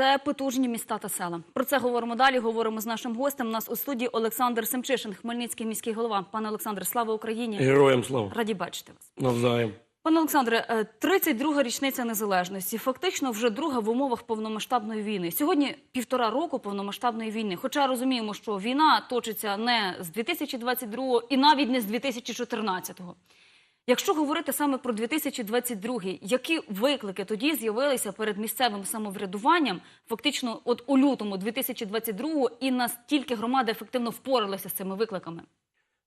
це потужні міста та села. Про це говоримо далі. Говоримо з нашим гостем. У нас у студії Олександр Семчишин, Хмельницький міський голова. Пане Олександре, слава Україні! Героям слава. Раді бачити вас. Навзаєм. Пане Олександре, е, 32-га річниця незалежності. Фактично, вже друга в умовах повномасштабної війни. Сьогодні півтора року повномасштабної війни. Хоча розуміємо, що війна точиться не з 2022-го і навіть не з 2014-го. Якщо говорити саме про 2022-й, які виклики тоді з'явилися перед місцевим самоврядуванням, фактично, от у лютому 2022-го, і настільки громади ефективно впоралися з цими викликами?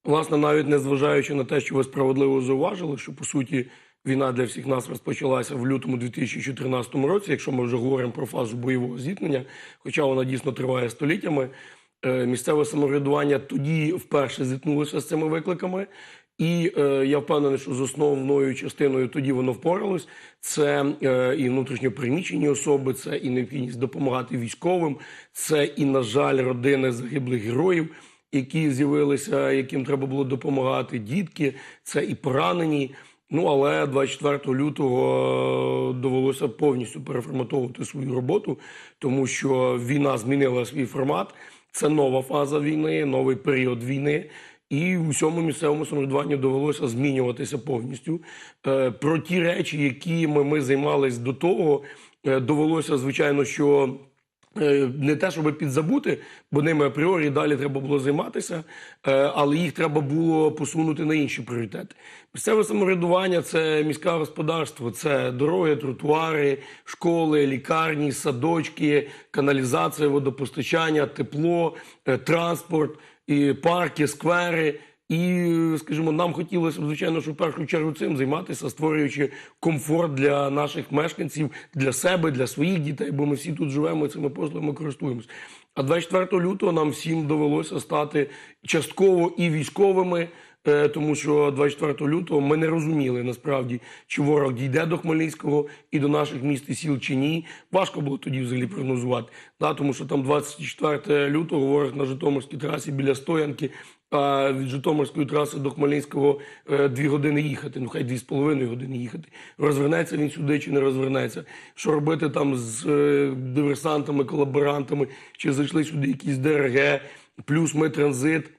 Власне, навіть незважаючи на те, що ви справедливо зауважили, що по суті війна для всіх нас розпочалася в лютому 2014 році, якщо ми вже говоримо про фазу бойового зіткнення, хоча вона дійсно триває століттями. е, Місцеве самоврядування тоді вперше зіткнулося з цими викликами, і е, я впевнений, що з основною частиною тоді воно впоралось. Це е, і внутрішньопереміщені особи, це і необхідність допомагати військовим, це і, на жаль, родини загиблих героїв які з'явилися, яким треба було допомагати, дітки, це і поранені. Ну але 24 лютого е, довелося повністю переформатовувати свою роботу, тому що війна змінила свій формат. Це нова фаза війни, новий період війни. І в усьому місцевому самоврядуванню довелося змінюватися повністю. Е, Про ті речі, якими ми займались до того, е, довелося, звичайно, що Е, не те, щоб підзабути, бо ними апріорі далі треба було займатися, але їх треба було посунути на інші пріоритети. Місцеве самоврядування це міське господарство, це дороги, тротуари, школи, лікарні, садочки, каналізація, водопостачання, тепло, транспорт, і парки, сквери. І, скажімо, нам хотілося б, звичайно, що в першу чергу цим займатися, створюючи комфорт для наших мешканців, для себе, для своїх дітей, бо ми всі тут живемо і цими послугами користуємось. А 24 лютого нам всім довелося стати частково і військовими, тому що 24 лютого ми не розуміли насправді, чи ворог дійде до Хмельницького і до наших міст і сіл чи ні. Важко було тоді взагалі прогнозувати. Да, тому що там 24 лютого ворог на Житомирській трасі біля Стоянки. А від Житомирської траси до Хмельницького е, дві години їхати, ну хай дві з половиною години їхати. Розвернеться він сюди чи не розвернеться. Що робити там з е, диверсантами, колаборантами, чи зайшли сюди якісь ДРГ, плюс ми транзит е,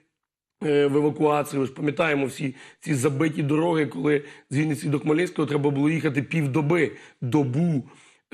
в евакуації. Ви ж пам'ятаємо всі ці забиті дороги, коли з Вінниці до Хмельницького треба було їхати півдоби, добу.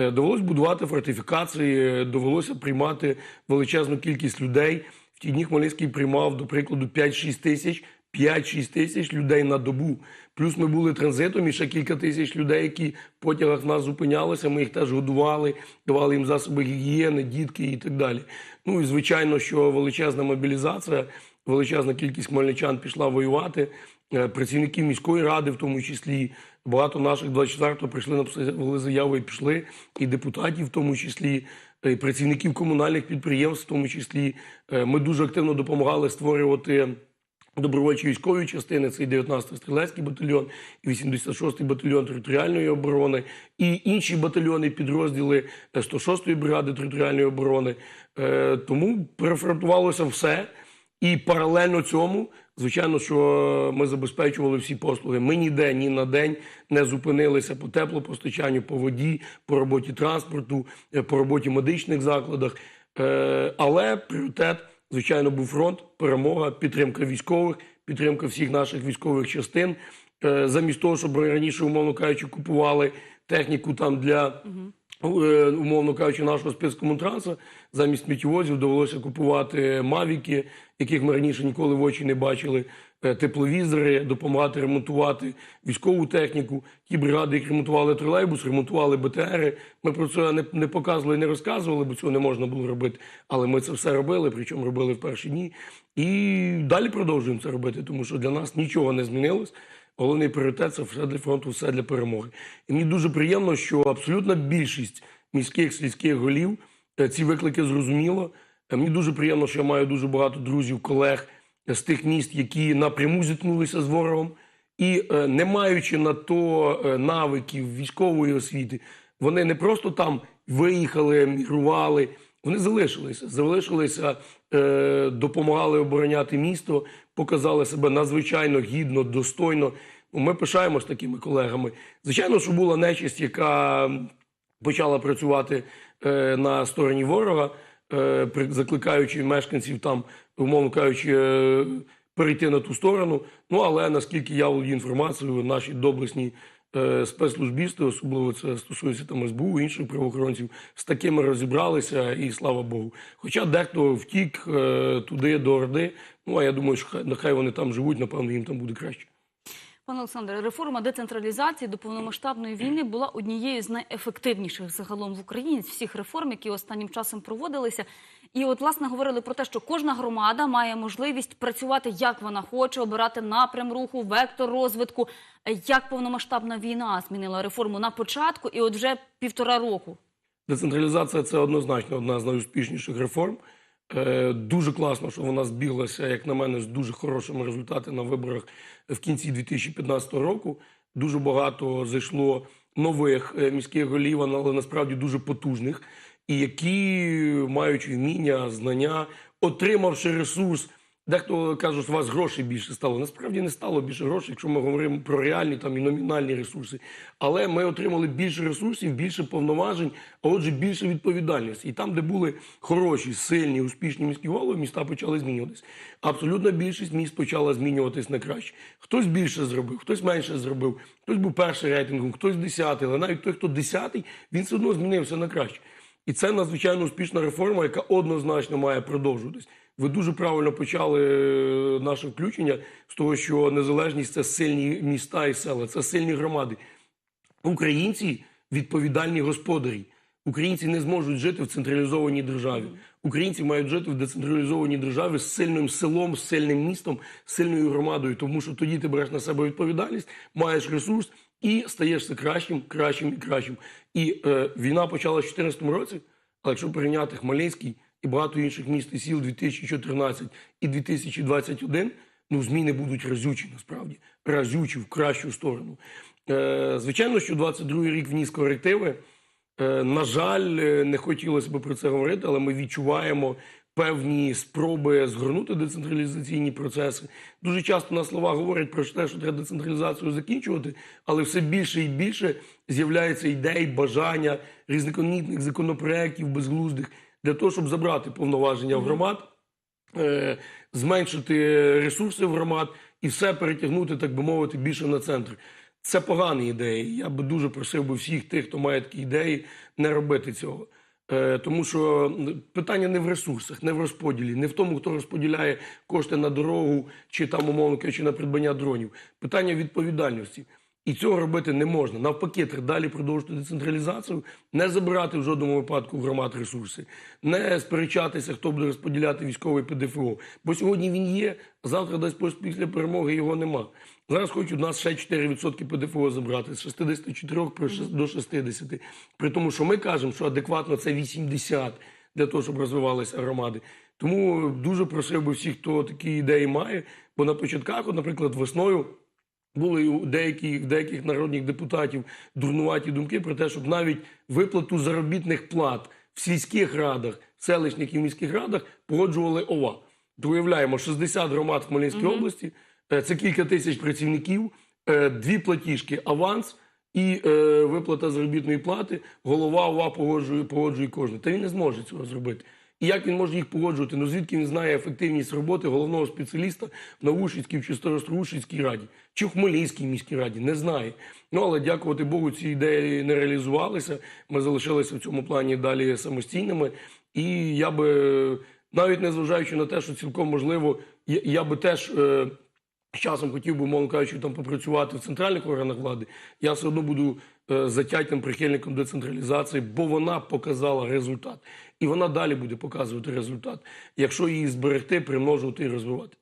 Е, Довелося будувати фортифікації, е, довелося приймати величезну кількість людей. В ті дні Хмельницький приймав, до прикладу, 5-6 тисяч, 5-6 тисяч людей на добу. Плюс ми були транзитом і ще кілька тисяч людей, які в потягах нас зупинялися. Ми їх теж годували, давали їм засоби гігієни, дітки і так далі. Ну і звичайно, що величезна мобілізація, величезна кількість хмельничан пішла воювати. Е, Працівники міської ради, в тому числі, багато наших 24-го прийшли написали заяви і пішли, і депутатів, в тому числі, і працівників комунальних підприємств, в тому числі. Е, Ми дуже активно допомагали створювати. Добровольчі військові частини, це і 19-й стрілецький батальйон, і 86-й батальйон територіальної оборони, і інші батальйони, підрозділи 106-ї бригади територіальної оборони. Е, Тому перефронтувалося все. І паралельно цьому, звичайно, що ми забезпечували всі послуги. Ми ніде ні на день не зупинилися по теплопостачанню, по воді, по роботі транспорту, е, по роботі медичних закладах. Е, Але пріоритет, звичайно, був фронт, перемога, підтримка військових, підтримка всіх наших військових частин. Е, Замість того, щоб раніше, умовно кажучи, купували техніку там для. Е, Умовно кажучи, нашого спецкомунтранса замість сміттєвозів довелося купувати мавіки, яких ми раніше ніколи в очі не бачили, е, тепловізори, допомагати ремонтувати військову техніку. Ті бригади, які ремонтували тролейбус, ремонтували БТРи. Ми про це не, не показували, не розказували, бо цього не можна було робити. Але ми це все робили, причому робили в перші дні. І далі продовжуємо це робити, тому що для нас нічого не змінилось. Головний пріоритет це все для фронту, все для перемоги. І мені дуже приємно, що абсолютна більшість міських сільських голів е, ці виклики зрозуміло. Е, Мені дуже приємно, що я маю дуже багато друзів, колег з тих міст, які напряму зіткнулися з ворогом, і е, не маючи на то навиків військової освіти, вони не просто там виїхали, мігрували. Вони залишилися, залишилися, допомагали обороняти місто, показали себе надзвичайно гідно, достойно. Ну, Ми пишаємось такими колегами. Звичайно, що була нечисть, яка почала працювати е, на стороні ворога, е, закликаючи мешканців там, умовно кажучи, е, перейти на ту сторону. Ну але наскільки я володію інформацією, наші доблесні спецслужбісти, особливо це стосується там СБУ, інших правоохоронців, з такими розібралися, і слава Богу. Хоча дехто втік туди до Орди. Ну а я думаю, що хай- нехай вони там живуть, напевно, їм там буде краще. Пане Олександре, реформа децентралізації до повномасштабної війни була однією з найефективніших загалом в Україні з всіх реформ, які останнім часом проводилися. І от власне говорили про те, що кожна громада має можливість працювати як вона хоче, обирати напрям руху, вектор розвитку. Як повномасштабна війна змінила реформу на початку, і от вже півтора року. Децентралізація це однозначно одна з найуспішніших реформ. Е, Дуже класно, що вона збіглася, як на мене, з дуже хорошими результатами на виборах в кінці 2015 року. Дуже багато зайшло нових е, міських голів, але насправді дуже потужних, і які, маючи вміння, знання, отримавши ресурс. Дехто каже, що у вас грошей більше стало. Насправді не стало більше грошей, якщо ми говоримо про реальні там і номінальні ресурси. Але ми отримали більше ресурсів, більше повноважень, а отже, більше відповідальності. І там, де були хороші, сильні, успішні міські голови, міста почали змінюватись. Абсолютна більшість міст почала змінюватись на краще. Хтось більше зробив, хтось менше зробив, хтось був перший рейтингом, хтось десятий, але навіть той, хто десятий, він все одно змінився на краще. І це надзвичайно успішна реформа, яка однозначно має продовжуватись. Ви дуже правильно почали е, наше включення з того, що незалежність це сильні міста і села, це сильні громади. Українці відповідальні господарі. Українці не зможуть жити в централізованій державі. Українці мають жити в децентралізованій державі з сильним селом, з сильним містом, з сильною громадою, тому що тоді ти береш на себе відповідальність, маєш ресурс і стаєш все кращим, кращим і кращим. І е, війна почалася в 2014 році, але якщо порівняти Хмельницький і багато інших міст і сіл 2014 і 2021, ну зміни будуть разючі насправді, разючі в кращу сторону. Е, звичайно, що 22-й рік вніс корективи. Е, На жаль, е, не хотілося б про це говорити, але ми відчуваємо певні спроби згорнути децентралізаційні процеси. Дуже часто на слова говорять про те, що треба децентралізацію закінчувати, але все більше і більше з'являється ідей, бажання різноманітних законопроєктів безглуздих для того, щоб забрати повноваження в громад е, зменшити ресурси в громад і все перетягнути, так би мовити, більше на центр. Це погані ідеї. Я би дуже просив би всіх тих, хто має такі ідеї, не робити цього. Е, Тому що питання не в ресурсах, не в розподілі, не в тому, хто розподіляє кошти на дорогу чи там, умовно кажучи, на придбання дронів. Питання відповідальності. І цього робити не можна. Навпаки, треба далі продовжити децентралізацію, не забирати в жодному випадку громад ресурси, не сперечатися, хто буде розподіляти військовий ПДФО. Бо сьогодні він є, завтра десь після перемоги його нема. Зараз хочуть у нас ще 4% ПДФО забрати з 64 при до 60. При тому, що ми кажемо, що адекватно це 80 для того, щоб розвивалися громади. Тому дуже просив би всіх, хто такі ідеї має, бо на початках, от, наприклад, весною. Були у деяких, деяких народних депутатів дурнуваті думки про те, щоб навіть виплату заробітних плат в сільських радах, селищних і міських радах погоджували ОВА. Уявляємо, 60 громад в Хмельницькій області, е, це кілька тисяч працівників, е, дві платіжки, аванс і е, виплата заробітної плати. Голова ОВА погоджує, погоджує кожен. Та він не зможе цього зробити. І як він може їх погоджувати? Ну звідки він знає ефективність роботи головного спеціаліста в Наушицькій чи Старострушицькій раді, чи в Хмельницькій міській раді? Не знає. Ну але дякувати Богу, ці ідеї не реалізувалися. Ми залишилися в цьому плані далі самостійними. І я би навіть не зважаючи на те, що цілком можливо, я, би теж. Часом хотів би, мовно кажучи, там попрацювати в центральних органах влади, я все одно буду е, затятим прихильником децентралізації, бо вона показала результат. І вона далі буде показувати результат, якщо її зберегти, примножувати і розвивати.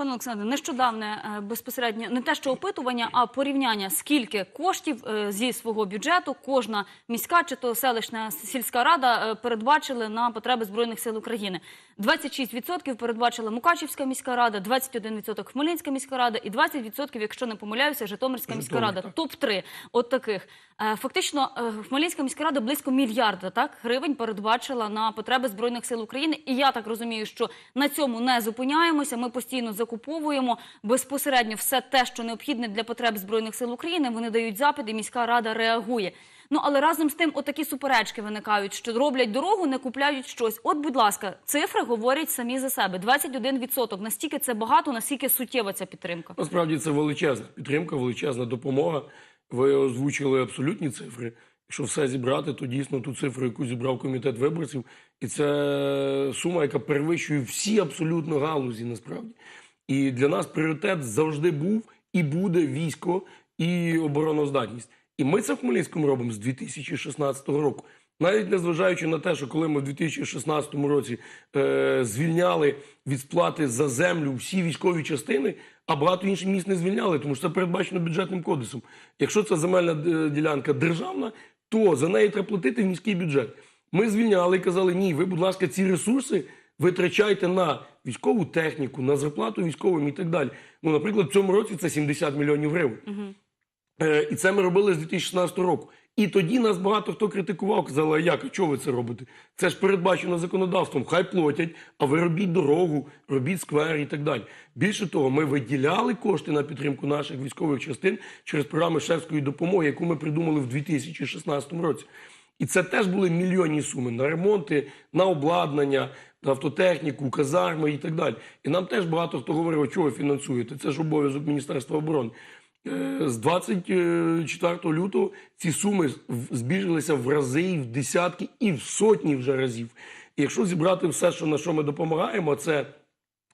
Пане Олександре, нещодавне е, безпосередньо не те, що опитування, а порівняння, скільки коштів е, зі свого бюджету кожна міська чи то селищна сільська рада е, передбачили на потреби збройних сил України. 26% передбачила Мукачівська міська рада, 21% Хмельницька міська рада і 20%, якщо не помиляюся, Житомирська міська рада. Топ 3 от таких. Фактично, Хмельницька міська рада близько мільярда так гривень передбачила на потреби збройних сил України. І я так розумію, що на цьому не зупиняємося. Ми постійно закуповуємо безпосередньо все те, що необхідне для потреб збройних сил України. Вони дають запит, і міська рада реагує. Ну але разом з тим, отакі суперечки виникають, що роблять дорогу, не купляють щось. От, будь ласка, цифри говорять самі за себе. 21%. Настільки це багато, наскільки суттєва ця підтримка. Насправді це величезна підтримка, величезна допомога. Ви озвучили абсолютні цифри. Якщо все зібрати, то дійсно ту цифру, яку зібрав комітет виборців, і це сума, яка перевищує всі абсолютно галузі, насправді. І для нас пріоритет завжди був і буде військо і обороноздатність. І ми це в Хмельницькому робимо з 2016 року. Навіть незважаючи на те, що коли ми в 2016 році е, звільняли від сплати за землю всі військові частини, а багато інших міст не звільняли, тому що це передбачено бюджетним кодексом. Якщо це земельна е, ділянка державна, то за неї треба платити в міський бюджет. Ми звільняли і казали, ні, ви, будь ласка, ці ресурси витрачайте на військову техніку, на зарплату військовим і так далі. Ну, наприклад, в цьому році це 70 мільйонів гривень. Е, І це ми робили з 2016 року. І тоді нас багато хто критикував, казали, а як, а чого ви це робите? Це ж передбачено законодавством. Хай платять, а ви робіть дорогу, робіть сквер і так далі. Більше того, ми виділяли кошти на підтримку наших військових частин через програми шефської допомоги, яку ми придумали в 2016 році. І це теж були мільйонні суми на ремонти, на обладнання, автотехніку, казарми і так далі. І нам теж багато хто говорив, чого фінансуєте? Це ж обов'язок Міністерства оборони. Е, З 24 лютого ці суми збільшилися в рази, в десятки і в сотні вже разів. І якщо зібрати все, що на що ми допомагаємо, це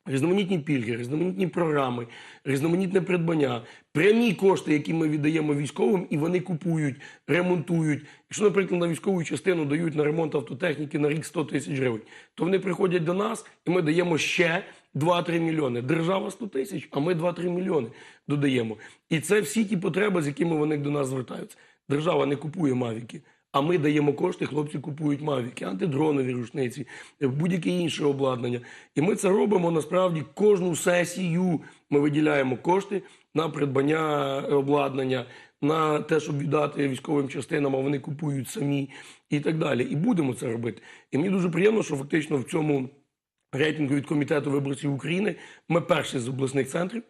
різноманітні пільги, різноманітні програми, різноманітне придбання, прямі кошти, які ми віддаємо військовим, і вони купують, ремонтують. Якщо, наприклад, на військову частину дають на ремонт автотехніки на рік 100 тисяч гривень, то вони приходять до нас, і ми даємо ще 2-3 мільйони. Держава 100 тисяч, а ми 2-3 мільйони додаємо. І це всі ті потреби, з якими вони до нас звертаються. Держава не купує мавіки. А ми даємо кошти, хлопці купують мавіки, антидронові рушниці, будь-яке інше обладнання. І ми це робимо насправді кожну сесію. Ми виділяємо кошти на придбання обладнання, на те, щоб віддати військовим частинам, а вони купують самі і так далі. І будемо це робити. І мені дуже приємно, що фактично в цьому рейтингу від комітету виборців України ми перші з обласних центрів.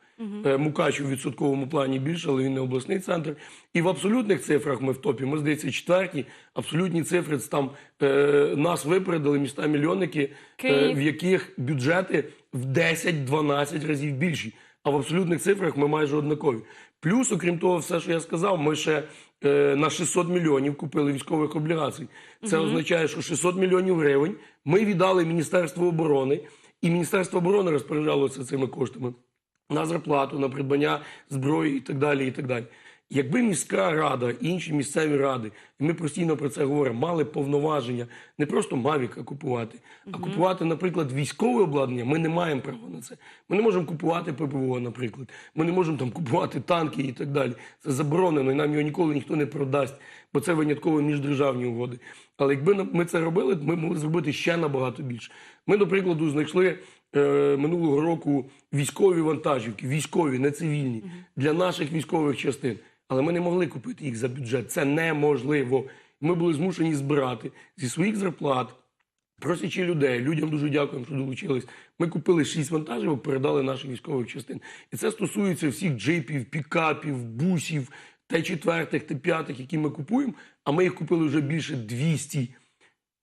Е, Мукачев в відсотковому плані більше, але він не обласний центр. І в абсолютних цифрах ми в топі. Ми здається четверті. Абсолютні цифри це там е, нас випередили міста мільйонники, е, в яких бюджети в 10-12 разів більші. А в абсолютних цифрах ми майже однакові. Плюс, окрім того, все, що я сказав, ми ще на 600 мільйонів купили військових облігацій. Це означає, що 600 мільйонів гривень ми віддали Міністерству оборони, і Міністерство оборони розпоряджалося цими коштами на зарплату, на придбання зброї і так далі. і так далі. Якби міська рада і інші місцеві ради, і ми постійно про це говоримо, мали повноваження не просто Мавіка купувати, а купувати, наприклад, військове обладнання, ми не маємо права на це. Ми не можемо купувати ППО, наприклад. Ми не можемо там купувати танки і так далі. Це заборонено, і нам його ніколи ніхто не продасть, бо це винятково міждержавні угоди. Але якби ми це робили, ми могли зробити ще набагато більше. Ми, до прикладу, знайшли е, минулого року військові вантажівки, військові, не цивільні, для наших військових частин. Але ми не могли купити їх за бюджет. Це неможливо. Ми були змушені збирати зі своїх зарплат, просячи людей. Людям дуже дякуємо, що долучились. Ми купили шість вантажівок, передали наших військових частин. І це стосується всіх джипів, пікапів, бусів, Т-4, Т-5, які ми купуємо. А ми їх купили вже більше 200.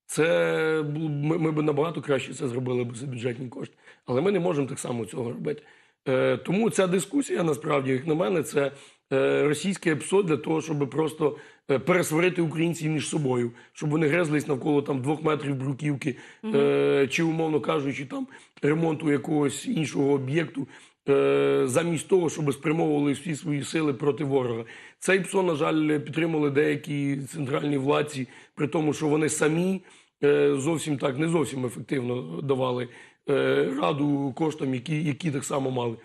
Це ми, ми б набагато краще це зробили б за бюджетні кошти. Але ми не можемо так само цього робити. Е, тому ця дискусія, насправді, як на мене, це е, російське ПСО для того, щоб просто е, пересварити українців між собою, щоб вони грезлись навколо там двох метрів бруківки, е, чи, умовно кажучи, там ремонту якогось іншого об'єкту. Замість того, щоб спрямовували всі свої сили проти ворога, цей ПСО, на жаль, підтримали деякі центральні владці, при тому, що вони самі зовсім так не зовсім ефективно давали раду коштам, які, які так само мали.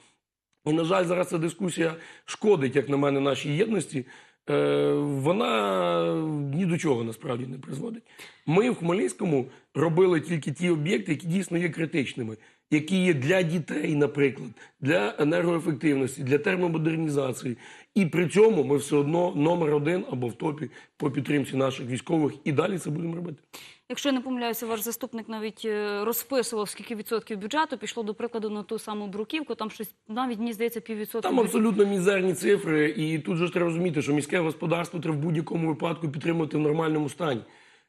І, на жаль, зараз ця дискусія шкодить, як на мене, нашій єдності. Е, вона ні до чого насправді не призводить. Ми в Хмельницькому робили тільки ті об'єкти, які дійсно є критичними, які є для дітей, наприклад, для енергоефективності, для термомодернізації. І при цьому ми все одно номер один або в топі по підтримці наших військових. І далі це будемо робити. Якщо я не помиляюся, ваш заступник навіть е, розписував, скільки відсотків бюджету пішло, до прикладу, на ту саму бруківку. Там щось навіть мені здається піввідсотка. Там абсолютно мізерні цифри, і тут же ж треба розуміти, що міське господарство треба в будь-якому випадку підтримувати в нормальному стані.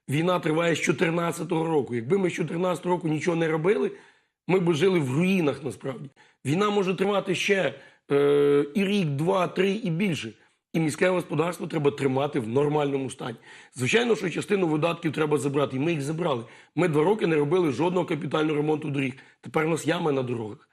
Війна триває з 2014 року. Якби ми з 2014 року нічого не робили, ми б жили в руїнах насправді. Війна може тривати ще е, і рік, два, три і більше. І міське господарство треба тримати в нормальному стані. Звичайно, що частину видатків треба забрати, і ми їх забрали. Ми два роки не робили жодного капітального ремонту доріг. Тепер у нас ями на дорогах.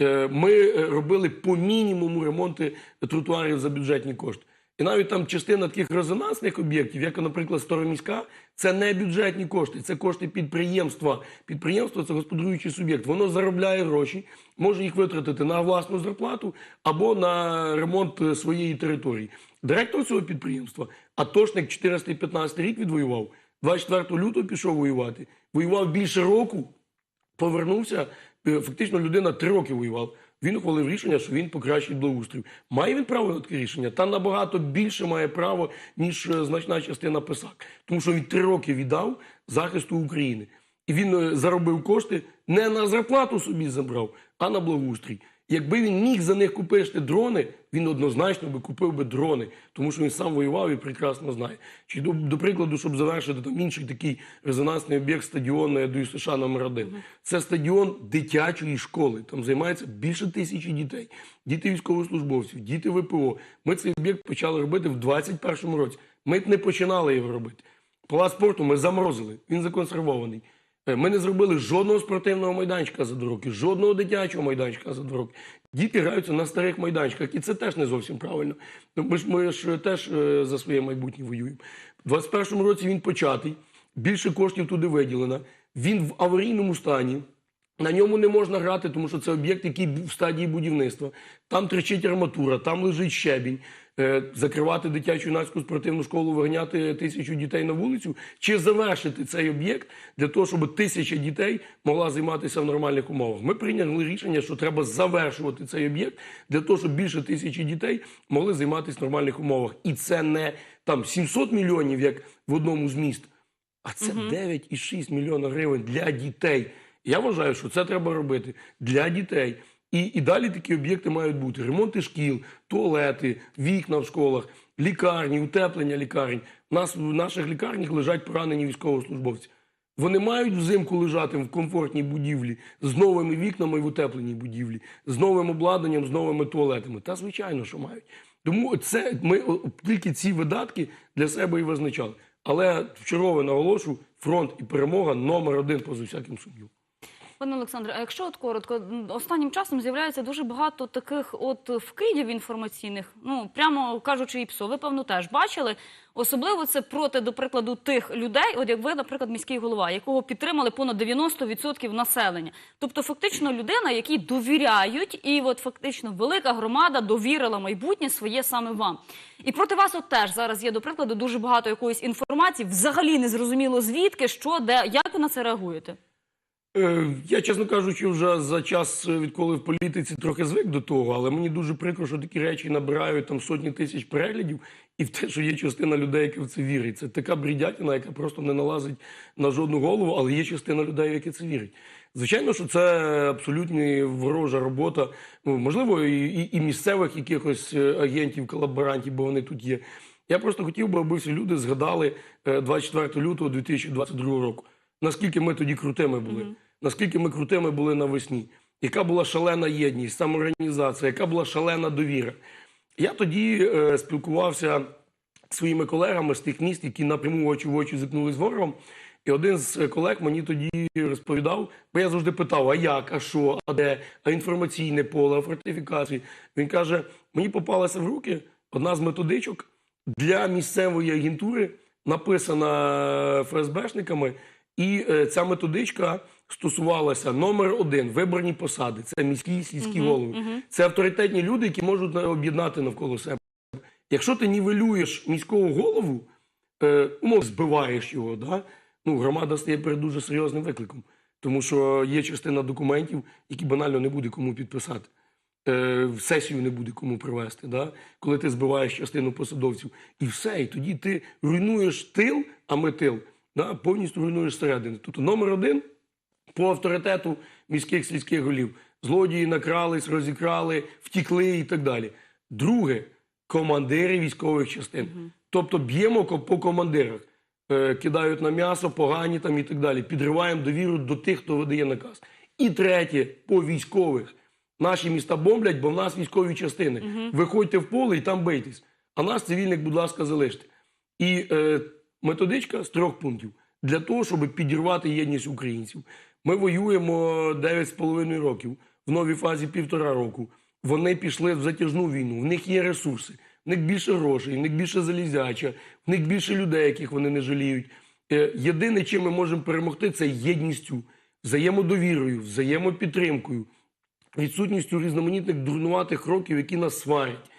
Е, Ми е, робили по мінімуму ремонти тротуарів за бюджетні кошти. І навіть там частина таких резонансних об'єктів, як, наприклад, Староміська, це не бюджетні кошти, це кошти підприємства. Підприємство це господарюючий суб'єкт. Воно заробляє гроші, може їх витратити на власну зарплату або на ремонт е, своєї території. Директор цього підприємства, атошник 415 рік відвоював, 24 лютого пішов воювати, воював більше року, повернувся. е, Фактично людина три роки воював. Він ухвалив рішення, що він покращить благоустрій. Має він право на таке рішення? Та набагато більше має право, ніж е, значна частина писак. Тому що він три роки віддав захисту України. І він е, заробив кошти не на зарплату собі забрав, а на благоустрій. Якби він міг за них купити дрони, він однозначно би купив би дрони, тому що він сам воював і прекрасно знає. Чи до, до прикладу, щоб завершити там інший такий резонансний об'єкт стадіон е, ДЮСШ номер 1 Це стадіон дитячої школи. Там займається більше тисячі дітей, діти військовослужбовців, діти ВПО. Ми цей об'єкт почали робити в 2021 році. Ми не починали його робити. Палац спорту ми заморозили, він законсервований. Е, Ми не зробили жодного спортивного майданчика за два роки, жодного дитячого майданчика за два роки. Діти граються на старих майданчиках, і це теж не зовсім правильно. Ну, Ми ж, ми ж теж е, за своє майбутнє воюємо. У 2021 році він початий, більше коштів туди виділено. Він в аварійному стані. На ньому не можна грати, тому що це об'єкт, який в стадії будівництва. Там тричить арматура, там лежить щебінь. Е, закривати дитячу юнацьку спортивну школу, виганяти тисячу дітей на вулицю, чи завершити цей об'єкт для того, щоб тисяча дітей могла займатися в нормальних умовах. Ми прийняли рішення, що треба завершувати цей об'єкт для того, щоб більше тисячі дітей могли займатися в нормальних умовах. І це не там 700 мільйонів, як в одному з міст, а це 9,6 мільйона гривень для дітей. Я вважаю, що це треба робити для дітей. І, і далі такі об'єкти мають бути: ремонти шкіл, туалети, вікна в школах, лікарні, утеплення лікарень. У нас в наших лікарнях лежать поранені військовослужбовці. Вони мають взимку лежати в комфортній будівлі з новими вікнами в утепленій будівлі, з новим обладнанням, з новими туалетами. Та звичайно, що мають. Тому це ми тільки ці видатки для себе і визначали. Але вчергове наголошу, фронт і перемога номер один поза всяким сумнівом. Пане Олександре, а якщо от коротко, останнім часом з'являється дуже багато таких от вкидів інформаційних, ну прямо кажучи, і псо, ви певно теж бачили. Особливо це проти, до прикладу, тих людей, от як ви, наприклад, міський голова, якого підтримали понад 90% населення. Тобто, фактично, людина, якій довіряють, і от фактично велика громада довірила майбутнє своє саме вам. І проти вас от теж зараз є, до прикладу, дуже багато якоїсь інформації, взагалі не зрозуміло звідки, що, де, як ви на це реагуєте? Е, Я, чесно кажучи, вже за час, е, відколи в політиці трохи звик до того, але мені дуже прикро, що такі речі набирають там сотні тисяч переглядів, і в те, що є частина людей, які в це вірять. Це така брідятіна, яка просто не налазить на жодну голову, але є частина людей, які це вірять. Звичайно, що це абсолютно ворожа робота, ну, можливо, і, і, місцевих якихось е, агентів, колаборантів, бо вони тут є. Я просто хотів би, аби всі люди згадали е, 24 лютого 2022 року. Наскільки ми тоді крутими були, наскільки ми крутими були навесні, яка була шалена єдність, самоорганізація, яка була шалена довіра. Я тоді е, спілкувався з своїми колегами з тих міст, які напряму очі в очі зіткнулись з ворогом. І один з колег мені тоді розповідав, бо я завжди питав: а як, а що, а де, а інформаційне поле, а фортифікації. Він каже: мені попалася в руки одна з методичок для місцевої агентури, написана ФСБшниками, і е, ця методичка стосувалася номер один виборні посади. Це міські сільські голови. Це авторитетні люди, які можуть е, об'єднати навколо себе. Якщо ти нівелюєш міського голову, е, умов збиваєш його, да? ну, громада стає перед дуже серйозним викликом. Тому що є частина документів, які банально не буде кому підписати. В сесію не буде кому привести, да? коли ти збиваєш частину посадовців. І все. І тоді ти руйнуєш тил, а ми тил. Да, повністю руйнуєш зсередини. Тобто номер один по авторитету міських сільських голів. Злодії накрались, розікрали, втікли і так далі. Друге командири військових частин. Тобто б'ємо по командирах, е, кидають на м'ясо, погані там і так далі. Підриваємо довіру до тих, хто видає наказ. І третє по військових. Наші міста бомблять, бо в нас військові частини. Виходьте в поле і там бийтесь. А нас цивільних, будь ласка, залиште. І е, методичка з трьох пунктів для того, щоб підірвати єдність українців. Ми воюємо 9,5 років, в новій фазі півтора року. Вони пішли в затяжну війну. В них є ресурси, в них більше грошей, в них більше залізяча, в них більше людей, яких вони не жаліють. Е, єдине, чим ми можемо перемогти, це єдністю, взаємодовірою, взаємопідтримкою, відсутністю різноманітних дурнуватих кроків, які нас сварять.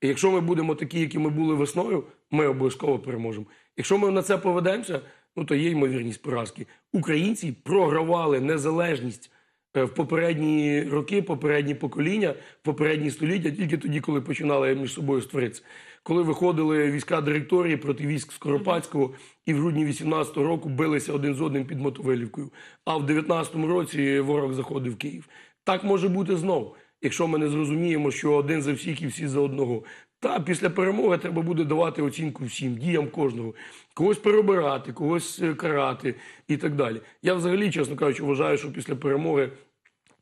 І якщо ми будемо такі, які ми були весною, ми обов'язково переможемо. Якщо ми на це поведемося, ну то є ймовірність поразки. Українці програвали незалежність е, в попередні роки, попередні покоління, попередні століття, тільки тоді, коли починали між собою створитися. Коли виходили війська директорії проти військ Скоропадського і в грудні 18-го року билися один з одним під Мотовилівкою. А в 19-му році ворог заходив в Київ. Так може бути знову, якщо ми не зрозуміємо, що один за всіх і всі за одного. Та після перемоги треба буде давати оцінку всім діям кожного, когось перебирати, когось е, карати і так далі. Я взагалі, чесно кажучи, вважаю, що після перемоги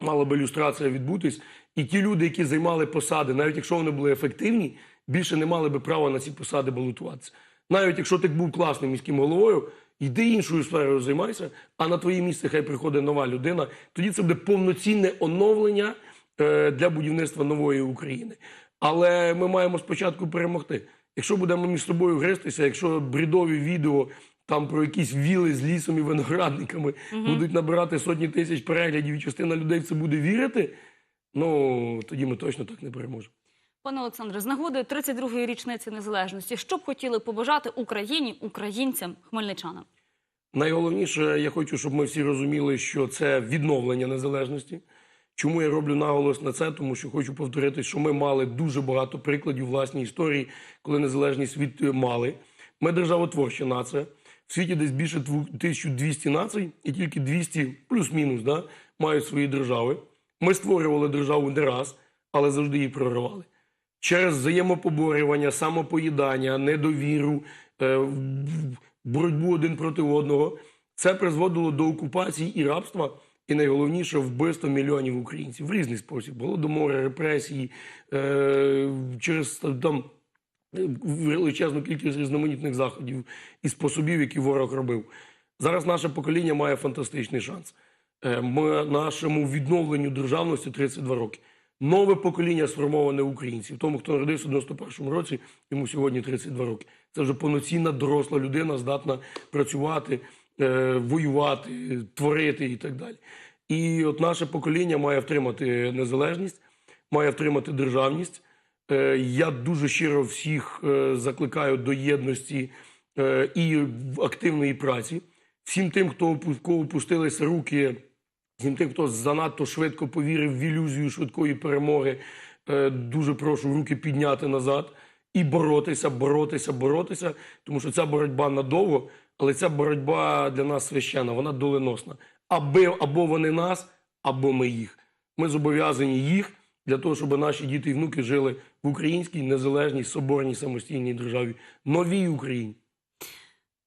мала би люстрація відбутись, і ті люди, які займали посади, навіть якщо вони були ефективні, більше не мали би права на ці посади балотуватися. Навіть якщо ти був класним міським головою, йди іншою сферою займайся, а на твоє місце хай приходить нова людина. Тоді це буде повноцінне оновлення е, для будівництва нової України. Але ми маємо спочатку перемогти. Якщо будемо між собою гристися, якщо брідові відео там про якісь віли з лісом і виноградниками будуть набирати сотні тисяч переглядів, і частина людей в це буде вірити, ну тоді ми точно так не переможемо. Пане Олександре, з нагоди 32-ї річниці незалежності, що б хотіли побажати Україні, українцям, хмельничанам? Найголовніше, я хочу, щоб ми всі розуміли, що це відновлення незалежності. Чому я роблю наголос на це? Тому що хочу повторити, що ми мали дуже багато прикладів власній історії, коли незалежність від мали. Ми державотворча нація. В світі десь більше дву- 1200 націй, і тільки 200 плюс-мінус да, мають свої держави. Ми створювали державу не раз, але завжди її проривали. Через взаємопоборювання, самопоїдання, недовіру, е, боротьбу один проти одного. Це призводило до окупації і рабства, і найголовніше вбивства мільйонів українців в різний спосіб. Голодомори, репресії, е, через там величезну кількість різноманітних заходів і способів, які ворог робив. Зараз наше покоління має фантастичний шанс. Е, Ми нашому відновленню державності 32 роки. Нове покоління сформоване українців. Тому, хто народився в 91-му році, йому сьогодні 32 роки. Це вже повноцінна доросла людина, здатна працювати, воювати, творити і так далі. І от наше покоління має втримати незалежність, має втримати державність. Е, Я дуже щиро всіх е, закликаю до єдності е, і активної праці. Всім тим, хто кого опустилися руки, всім тим, хто занадто швидко повірив в ілюзію швидкої перемоги, е, дуже прошу руки підняти назад і боротися, боротися, боротися, тому що ця боротьба надовго, але ця боротьба для нас священна, вона доленосна. Аби або вони нас, або ми їх. Ми зобов'язані їх для того, щоб наші діти і внуки жили в українській незалежній, соборній, самостійній державі, новій Україні.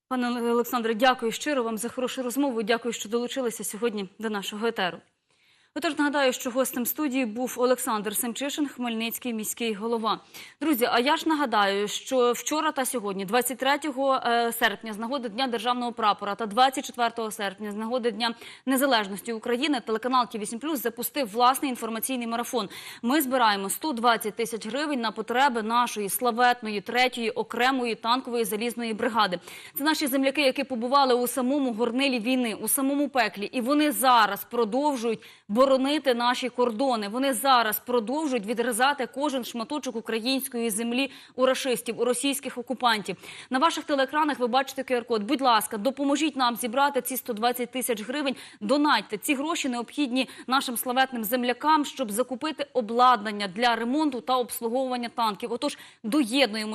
Пане Олександре, дякую щиро вам за хорошу розмову. Дякую, що долучилися сьогодні до нашого етеру. Отож, нагадаю, що гостем студії був Олександр Семчишин, Хмельницький міський голова. Друзі, а я ж нагадаю, що вчора та сьогодні, 23 е, серпня, з нагоди Дня державного прапора та 24 серпня, з нагоди Дня Незалежності України, телеканал Ті 8 запустив власний інформаційний марафон. Ми збираємо 120 тисяч гривень на потреби нашої славетної третьої окремої танкової залізної бригади. Це наші земляки, які побували у самому горнилі війни, у самому пеклі, і вони зараз продовжують боронити наші кордони. Вони зараз продовжують відрізати кожен шматочок української землі у рашистів, у російських окупантів. На ваших телеекранах ви бачите QR-код. Будь ласка, допоможіть нам зібрати ці 120 тисяч гривень. Донатьте. Ці гроші необхідні нашим славетним землякам, щоб закупити обладнання для ремонту та обслуговування танків. Отож, доєднуємося